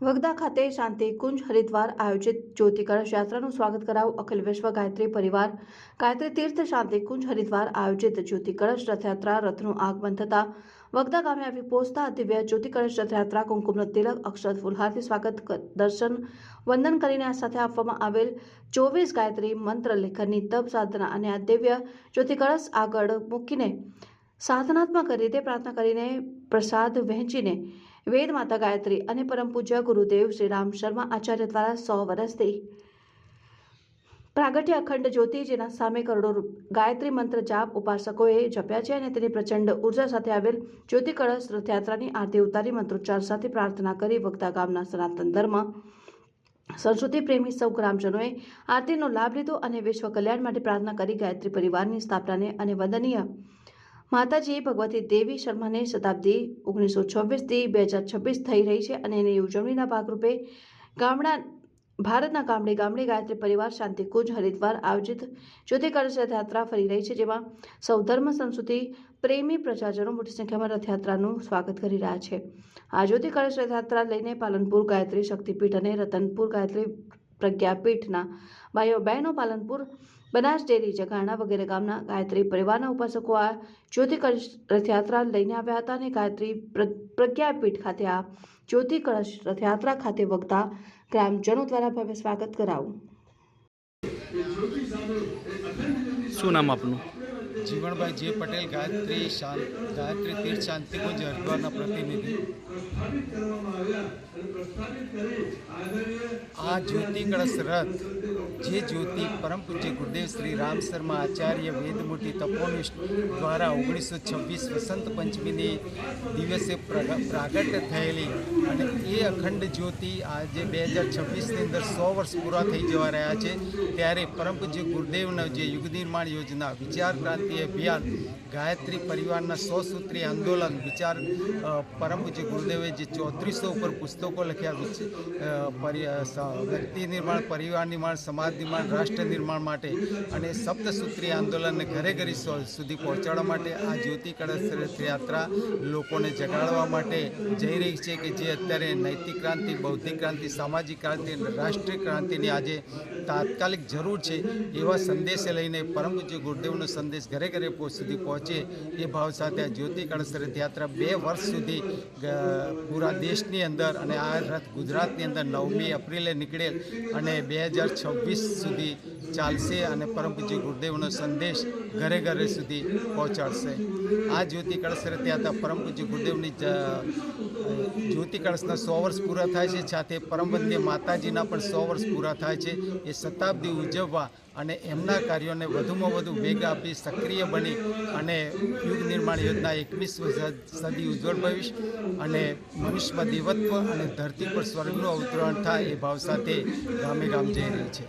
વગદા ખાતે શાંતિ કુંજ હરિદ્વાર આયોજિત જ્યોતિ કળશ યાત્રાનું સ્વાગત કરાવું અખિલ વિશ્વ ગાયત્રી પરિવાર. ગાયત્રી તીર્થ શાંતિ કુંજ હરિદ્વાર આયોજિત જ્યોતિ કળશ રથયાત્રા રથનું આગમન થતા વગદા ગામે આવી પહોંચતા દિવ્ય જ્યોતિ કળશ રથયાત્રા કુમકુમનો તિલક, અક્ષત ફુલહારથી સ્વાગત દર્શન, વંદન કરીને આ સાથે આપવામાં આવેલ ચોવીસ ગાયત્રી મંત્ર લેખનની તપ સાધના અને આ દિવ્ય જ્યોતિ કળશ આગળ મૂકીને સાધનાત્મક રીતે પ્રાર્થના કરીને પ્રસાદ વહેંચીને વેદ માતા ગાયત્રી અને પરમ પૂજ્ય ગુરુદેવ શ્રી રામ શર્મા આચાર્ય દ્વારા સો વર્ષથી પ્રાગટ્ય અખંડ જ્યોતિ જેના સામે કરોડો ગાયત્રી મંત્ર જાપ ઉપાસકોએ જપ્યા છે અને તેની પ્રચંડ ઊર્જા સાથે આવેલ જ્યોતિ કળશ રથયાત્રાની આરતી ઉતારી મંત્રોચ્ચાર સાથે પ્રાર્થના કરી વક્તા ગામના સનાતન ધર્મ સંસ્કૃતિ પ્રેમી સૌ ગ્રામજનોએ આરતીનો લાભ લીધો અને વિશ્વ કલ્યાણ માટે પ્રાર્થના કરી ગાયત્રી પરિવારની સ્થાપનાને અને વંદનીય માતાજી ભગવતી દેવી શર્માની શતાબ્દી ઓગણીસો છવ્વીસથી બે હજાર છવ્વીસ થઈ રહી છે અને એની ઉજવણીના ભાગરૂપે ગામડા, ભારતના ગામડે ગામડે ગાયત્રી પરિવાર શાંતિકુંજ હરિદ્વાર આયોજિત જ્યોતિ કળશ રથયાત્રા ફરી રહી છે, જેમાં સૌ ધર્મ, સંસ્કૃતિ, પ્રેમી પ્રજાજનો મોટી સંખ્યામાં રથયાત્રાનું સ્વાગત કરી રહ્યા છે. આ જ્યોતિ કળશ રથયાત્રા લઈને પાલનપુર ગાયત્રી શક્તિપીઠ અને રતનપુર ગાયત્રી પ્રજ્ઞાપીઠના ભાઈઓ બહેનો પાલનપુર બનાસ ડેરી જગાણા વગેરે ગામના ગાયત્રી પરિવારના ઉપાસકો આ જ્યોતિ કળશ રથયાત્રા લઈને આવ્યા હતા અને ગાયત્રી પ્ર- પ્રજ્ઞાપીઠ ખાતે આ જ્યોતિ કળશ રથયાત્રા ખાતે વગતા ગ્રામજનો દ્વારા ભવ્ય સ્વાગત કરાવું. શું નામ આપનું? જીવણભાઈ જે પટેલ ગાયત્રી શાંત ગાયત્રી તીર્થ શાંતિકુંજ હરિદ્વારના પ્રતિનિધિ. આ જ્યોતિ કળશ રથ જે જ્યોતિ પરમ પૂજ્ય ગુરુદેવ શ્રી રામ શર્મા આચાર્ય વેદમૂર્તિ તપોનિષ્ઠ દ્વારા ઓગણીસો છવ્વીસ વસંત પંચમીની દિવસે પ્રગ- પ્રાગટ્ય થયેલી અને એ અખંડ જ્યોતિ આજે બે હજાર છવ્વીસની અંદર સો વર્ષ પૂરા થઈ જવા રહ્યા છે. ત્યારે પરમ પૂજ્ય ગુરુદેવનો જે યુગ નિર્માણ યોજના, વિચાર ક્રાંતિ અભિયાન, ગાયત્રી પરિવારના સો સૂત્રી આંદોલન, વિચાર પરમ પૂજ્ય ગુરુદેવે જે ચોત્રીસો ઉપર પુસ્તકો લખ્યા વ્યક્તિ નિર્માણ, પરિવાર નિર્માણ, સમાજ નિર્માણ, રાષ્ટ્ર નિર્માણ માટે અને સપ્તસૂત્રીય આંદોલનને ઘરે ઘરે સુધી પહોંચાડવા માટે આ જ્યોતિ કળશ રથયાત્રા લોકોને જગાડવા માટે જઈ રહી છે કે જે અત્યારે નૈતિક ક્રાંતિ, બૌદ્ધિક ક્રાંતિ, સામાજિક ક્રાંતિ અને રાષ્ટ્રીય ક્રાંતિની આજે તાત્કાલિક જરૂર છે એવા સંદેશે લઈને પરમ પૂજ્ય ગુરુદેવનો સંદેશ ઘરે ઘરે સુધી પહોંચે એ ભાવ સાથે આ જ્યોતિ કળશ રથયાત્રા બે વર્ષ સુધી પૂરા દેશની અંદર અને આ રથ ગુજરાતની અંદર નવમી એપ્રિલે નીકળેલ અને બે હજાર છવ્વીસ સુધી ચાલશે અને પરમ ગુરુદેવનો સંદેશ ઘરે ઘરે સુધી પહોંચાડશે. આ જ્યોતિ કળશ ત્યાં પરમ પૂજ્ય ગુરુદેવની જ્યોતિ કળશના સો વર્ષ પૂરા થાય છે. સાથે પરમ માતાજીના પણ સો વર્ષ પૂરા થાય છે. એ શતાબ્દી ઉજવવા અને એમના કાર્યોને વધુમાં વધુ વેગ આપી સક્રિય બની અને યુગ નિર્માણ યોજના એકવીસમી સદી ઉજ્જવળ ભવિષ્ય અને મનુષ્યમાં દેવત્વ અને ધરતી પર સ્વર્ગનું અવતરણ થાય એ ભાવ સાથે ગામે ગામ જઈ રહી છે.